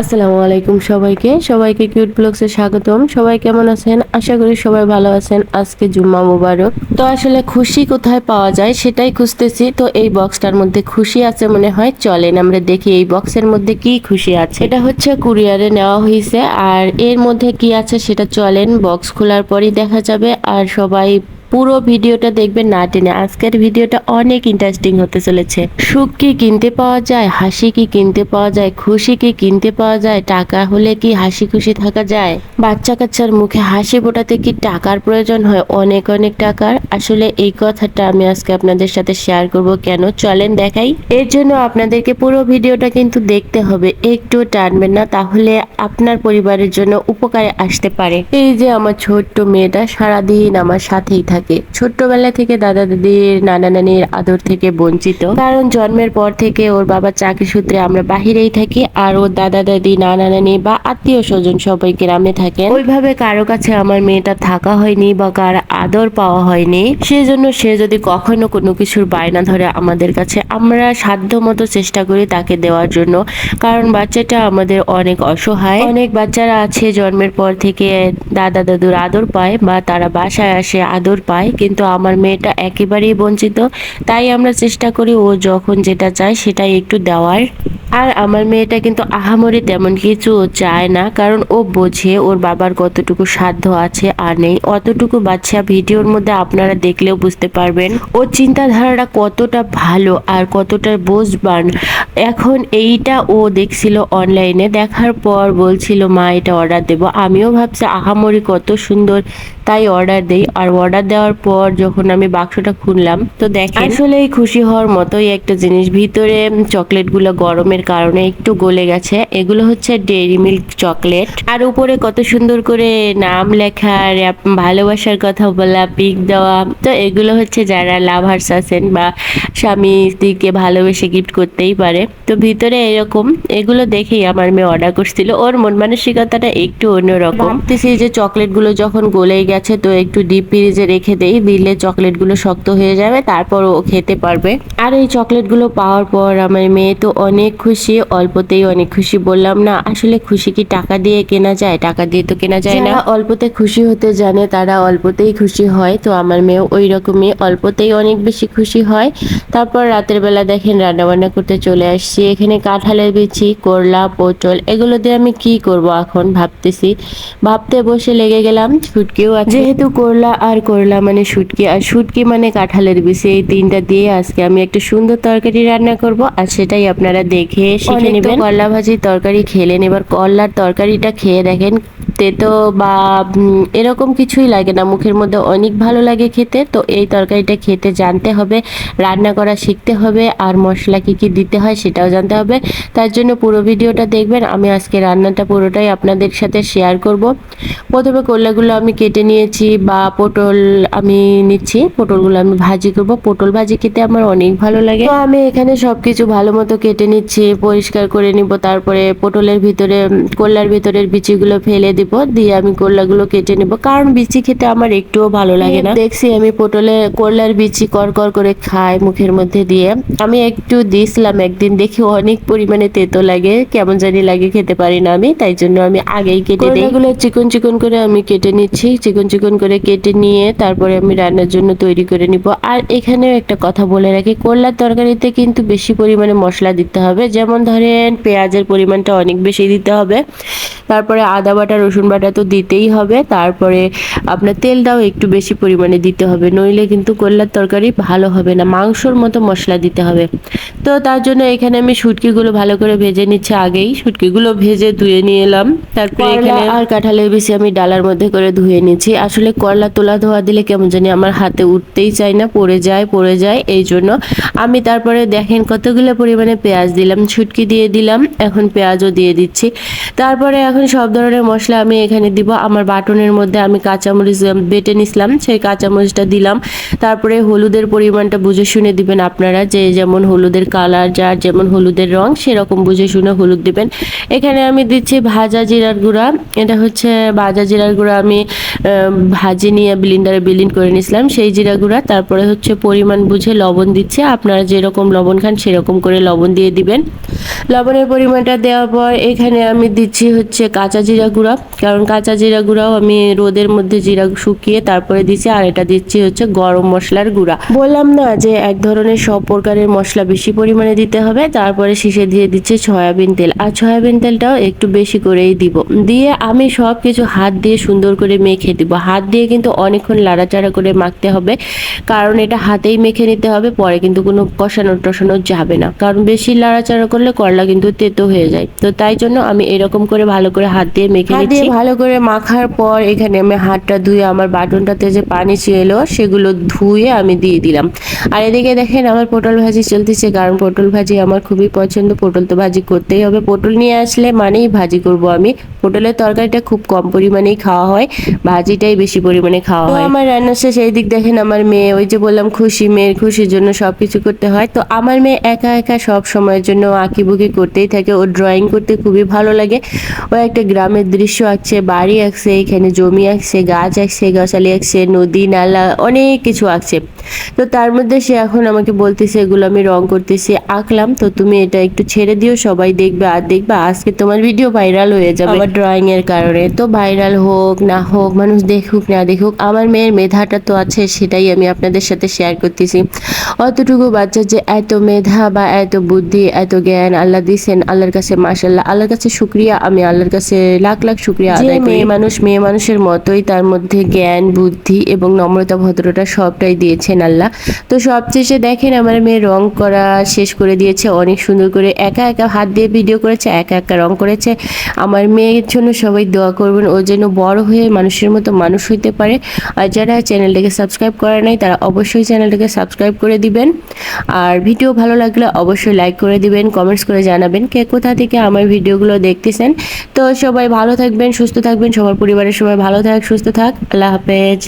আসসালামু আলাইকুম সবাইকে। সবাইকে কিউট ব্লগসে স্বাগতম। সবাই কেমন আছেন? আশা করি সবাই ভালো আছেন। আজকে জুম্মা মুবারক। তো আসলে খুশি কোথায় পাওয়া যায় সেটাই খুঁজতেছি। তো এই বক্সটার মধ্যে খুশি আছে মনে হয়। চলেন আমরা দেখি এই বক্সের মধ্যে কি খুশি আছে। এটা হচ্ছে কুরিয়ারে নেওয়া হয়েছে আর এর মধ্যে কি আছে সেটা চলেন। বক্স খোলার পরই দেখা যাবে। আর সবাই পুরো ভিডিওটা দেখবেন না টেনে। আজকের ভিডিওটা অনেক ইন্টারেস্টিং হতে চলেছে। সুখ কি কিনতে পাওয়া যায়, হাসি কি কিনতে পাওয়া যায়, খুশি কি কিনতে পাওয়া যায়, টাকা হলে কি হাসি খুশি থাকা যায়? বাচ্চা কাচ্চার মুখে হাসি ফোটাতে কি টাকার প্রয়োজন হয়? অনেক অনেক টাকার। আসলে এই কথাটা আমি আজকে আপনাদের সাথে শেয়ার করব কেন? চলেন দেখাই। এর জন্য আপনাদেরকে পুরো ভিডিওটা কিন্তু দেখতে হবে। একটু টানবেন না, তাহলে আপনার পরিবারের জন্য উপকারে আসতে পারে। এই যে আমার ছোট্ট মেয়েটা, সারাদিন আমার সাথেই থাকে। ছোট্টবেলা থেকে দাদা দাদির, নানা নানির আদর থেকে বঞ্চিত। কারণ জন্মের পর থেকে ওর বাবার চাকরি সূত্রে আমরা বাহিরেই থাকি আর ওর দাদা দাদি, নানা নানি বা আত্মীয় স্বজন সবাই গ্রামে থাকেন। ওইভাবে কারও কাছে আমার মেয়েটা থাকা হয়নি বা কার আদর পাওয়া হয়নি। সেজন্য সে যদি কখনো কোনো কিছুর বায়না ধরে আমাদের কাছে, আমরা সাধ্য মতো চেষ্টা করি তাকে দেওয়ার জন্য। কারণ বাচ্চাটা আমাদের অনেক অসহায়। অনেক বাচ্চারা আছে, জন্মের পর থেকে দাদা দাদুর আদর পায় বা তারা বাসায় আসে আদর পায় কিন্তু আমার মেয়েটা একেবারেই বঞ্চিত। তাই আমরা চেষ্টা করি ও যখন যেটা চায় সেটাই একটু দেওয়ার। আর আমার মেয়েটা কিন্তু আহামরি তেমন কিছু চায় না, কারণ ও বোঝে ওর বাবার কতটুকু সাধ্য আছে আর নেই। অতটুকু বাচ্চা ভিডিওর মধ্যে আপনারা দেখলেও বুঝতে পারবেন। ওর চিন্তাধারাটা কতটা ভালো আর কতটা বোঝবান। এখন এইটা ও দেখছিল অনলাইনে, দেখার পর বলছিল, মা, এটা অর্ডার দেব। আমিও ভাবছি, আহামরি কত সুন্দর তাই অর্ডার দেই। আর অর্ডার দেওয়ার পর যখন আমি বাক্সটা খুললাম, তো দেখেন আসলেই খুশি হওয়ার মতোই একটা জিনিস। ভিতরে চকলেটগুলো গরমের কারণে একটু গলে গেছে। এগুলো হচ্ছে ডেইরি মিল্ক চকলেট আর উপরে কত সুন্দর করে নাম লেখা ভালোবাসার কথা বলা পিক দেওয়া। তো এগুলো হচ্ছে যারা লাভার্স আছেন বা স্বামী স্ত্রীকে ভালোবেসে গিফট করতেই পারে। তো ভিতরে এরকম, এগুলো দেখেই আমার মেয়ে অর্ডার করছিল। ওর মন মানসিকতাটা একটু অন্যরকম। ভাবতেছি যে চকলেটগুলো যখন গলেই গেছে তো একটু ডিপ ফ্রিজে রেখে দেই, দিলে চকলেটগুলো শক্ত হয়ে যাবে, তারপর ও খেতে পারবে। আর এই চকলেটগুলো পাওয়ার পর আমার মেয়ে তো অনেক খুশি, অল্পতেই অনেক খুশি বললাম, না, আসলে খুশি কি টাকা দিয়ে কেনা যায়? টাকা দিয়ে তো কেনা যায় না। অল্পতে খুশি হতে জানে, তারা অল্পতেই খুশি হয়, তো আমার মেয়ে ওই রকমই অল্পতেই অনেক বেশি খুশি হয়। তারপর রাতের বেলা দেখেন রান্না বান্না করতে চলে আসছি, এখানে কাঁঠালের বিচি, করলা, পটল, এগুলো দিয়ে আমি কি করব এখন ভাবতেছি। ভাবতে বসে লেগে গেলাম শুটকিও আছে যেহেতু করলা আর করলা মানে শুটকি আর শুটকি মানে কাঁঠালের বিচি এই তিনটা দিয়ে আজকে আমি একটা সুন্দর তরকারি রান্না করব আর সেটাই আপনারা দেখে শিখে নেবেন। করলা ভাজি তরকারি খেলেন এবার করলার তরকারিটা খেয়ে দেখেন তেতো বা এরকম কিছুই লাগে না মুখের মধ্যে অনেক ভালো লাগে খেতে তো এই তরকারিটা খেতে জানতে হবে রান্না করা শিখতে হবে আর মশলা কী কী দিতে হয় সেটাও জানতে হবে। তার জন্য পুরো ভিডিওটা দেখবেন আমি আজকে রান্নাটা পুরোটাই আপনাদের সাথে শেয়ার করব। প্রথমে করলাগুলো আমি কেটে নিয়েছি বা পটল আমি নিচ্ছি, পটলগুলো আমি ভাজি করব। পটল ভাজি খেতে আমার অনেক ভালো লাগে। তো আমি এখানে সবকিছু ভালো মতো কেটে নিচ্ছি, পরিষ্কার করে নিব, তারপরে পটলের ভিতরে করলার ভিতরের বিচিগুলো ফেলে দিব, দিয়ে আমি করলাগুলো কেটে নিব। কারণ বিচি খেতে আমার একটুও ভালো লাগে না। দেখছি আমি পটলে করলার বিচি কর কর খাই মুখের মধ্যে দিয়ে। আমি একটু দিয়েছিলাম একদিন, দেখি অনেক পরিমাণে তেতো লাগে, কেমন জানি লাগে, খেতে পারি না আমি, তাই জন্য আমি আগেই কেটে দিই। চিকন চিকন করে আমি কেটে নিচ্ছি, চিকন চিকন চিকন করে কেটে নিয়ে তারপরে আমি রান্নার জন্য তৈরি করে নিব। আর এখানেও একটা কথা বলে রাখি করলার তরকারিতে কিন্তু বেশি পরিমাণে মশলা দিতে হবে। যেমন ধরেন পেঁয়াজের পরিমাণটা অনেক বেশি দিতে হবে। তারপরে আদা বাটা রসুন বাটা তো দিতেই হবে। তারপরে আপনার তেলটাও একটু বেশি পরিমাণে দিতে হবে। নইলে কিন্তু করলার তরকারি ভালো হবে না। মাংসর মতো মশলা দিতে হবে। তো তার জন্য এখানে আমি শুটকিগুলো ভালো করে ভেজে নিচ্ছি আগেই। শুটকিগুলো ভেজে ধুয়ে নিয়ে এলাম। তারপরে এখানে আর কাঁঠালের বেশি আমি ডালার মধ্যে করে ধুয়ে নিচ্ছি। আসলে করলা তোলা ধোয়া দিলে কেমন জানি আমার হাতে উঠতেই চাই না পড়ে যায় পড়ে যায়। এই জন্য আমি তারপরে দেখেন কতগুলো পরিমাণে পেঁয়াজ দিলাম ছুটকি দিয়ে দিলাম। এখন পেঁয়াজও দিয়ে দিচ্ছি। তারপরে এখন এখন সব ধরনের মশলা আমি এখানে দিব। আমার বাটনের মধ্যে আমি কাঁচামরিচ বেটে নিছিলাম, সেই কাঁচামরিচটা দিলাম। তারপরে হলুদের পরিমাণটা বুঝে শুনে দিবেন আপনারা যে যেমন হলুদের কালার, যার যেমন হলুদের রং, সেরকম বুঝে শুনে হলুদ দিবেন। এখানে আমি দিচ্ছি ভাজা জিরার গুঁড়া। এটা হচ্ছে ভাজা জিরার গুঁড়া আমি ভাজি নিয়ে ব্লিন্ডারে বিলিন করে নিয়েছিলাম সেই জিরা গুঁড়া। তারপরে হচ্ছে পরিমাণ বুঝে লবণ দিচ্ছে। আপনারা যেরকম লবণ খান সেরকম করে লবণ দিয়ে দিবেন। লবণের পরিমাণটা দেওয়ার পর এখানে আমি দিচ্ছি হচ্ছে কাঁচা জিরা গুঁড়া। কারণ কাঁচা জিরা গুঁড়াও আমি রোদের মধ্যে জিরা শুকিয়ে তারপরে দিচ্ছি আর এটা দিচ্ছি হচ্ছে গরম মশলার গুঁড়া। বললাম না যে এক ধরনের সব প্রকারের মশলা বেশি পরিমাণে দিতে হবে, তারপরে শেষে দিয়ে দিচ্ছে সয়াবিন তেল। আর সয়াবিন তেলটাও একটু বেশি করেই দিব। দিয়ে আমি সব কিছু হাত দিয়ে সুন্দর করে মেখে দিব। হাত দিয়ে কিন্তু অনেকক্ষণ লাড়াচাড়া করে মাখতে হবে, কারণ এটা হাতেই মেখে নিতে হবে, পরে কিন্তু কোনো কষানো টসানো যাবে না। কারণ বেশি লাড়াচাড়া করলে করলা কিন্তু তেতো হয়ে যায়। তো তাই জন্য আমি এরকম করে ভালো করে হাত দিয়ে মেখে নিচ্ছি দিয়ে ভালো করে মাখার পর এখানে আমি হাতটা ধুয়ে আমার বাটনটাতে যে পানি ছিল সেগুলো ধুয়ে আমি দিয়ে দিলাম। আর এদিকে দেখেন আমার পটল ভাজি চলতেছে কারণ পটল ভাজি আমার খুবই পছন্দ। পটল তো ভাজি করতেই হবে। পটল নিয়ে আসলে মানেই ভাজি করব আমি। পটলের তরকারিটা খুব কম পরিমাণেই খাওয়া হয় ভাজিটাই বেশি পরিমাণে খাওয়া হয়। আমার রান্না শেষ এই দিক দেখেন আমার মেয়ে ওই যে বললাম খুশি মেয়ের খুশির জন্য সব কিছু করতে হয়। তো আমার মেয়ে একা একা সব সময়ের জন্য আঁকিবুকি করতেই থাকে ও ড্রয়িং করতে খুবই ভালো লাগে। ও একটা গ্রামের দৃশ্য আঁকছে বাড়ি আঁকছে এখানে জমি আঁকছে গাছ আঁকছে গাছালি আঁকছে নদী নালা অনেক কিছু আঁকছে তো তার মধ্যে সে এখন আমাকে বলতেছে এগুলো আমি রং করতেছি আঁকলাম তো তুমি এটা একটু ছেড়ে দিও সবাই দেখবে আর দেখবে আজকে তোমার ভিডিও ভাইরাল হয়ে যাবে। আমার ড্রয়িং এর কারণে। তো ভাইরাল হোক না হোক মানুষ দেখুক না দেখুক আমার মেয়ের মেধাটা তো আছে সেটাই আমি আপনাদের সাথে শেয়ার করতেছি। অতটুকু বাচ্চা যে এত মেধা বা এত বুদ্ধি এত জ্ঞান আল্লাহ দিছেন আল্লাহর কাছে মাশাল্লাহ আল্লাহর কাছে শুক্রিয়া আমি আল্লাহর কাছে লাখ লাখ শুক্রিয়া আদায় মেয়ে মানুষ মেয়ে মানুষের মতোই তার মধ্যে জ্ঞান বুদ্ধি এবং নম্রতা ভদ্রতা সবটাই দিয়েছেন আল্লাহ। তো সবশেষে দেখেন আমার মেয়ে রং করা শেষ করে দিয়েছে অনেক সুন্দর করে একা একা হাত দিয়ে ভিডিও করেছে একা একা রং করেছে। আমার মেয়ের জন্য সবাই দোয়া করবেন ও যেন বড় হয়ে মানুষের মতো মানুষ হইতে পারে। আর যারা চ্যানেলটাকে সাবস্ক্রাইব করে নাই তারা অবশ্যই চ্যানেলটাকে সাবস্ক্রাইব করে দিবেন। আর ভিডিও ভালো লাগলে অবশ্যই লাইক করে দিবেন কমেন্টস করে জানাবেন কে কোথা থেকে আমার ভিডিওগুলো দেখতেছেন। তো সবাই ভালো থাকবেন সুস্থ থাকবেন সবার পরিবারের সবাই ভালো থাক সুস্থ থাক। আল্লাহ হাফেজ।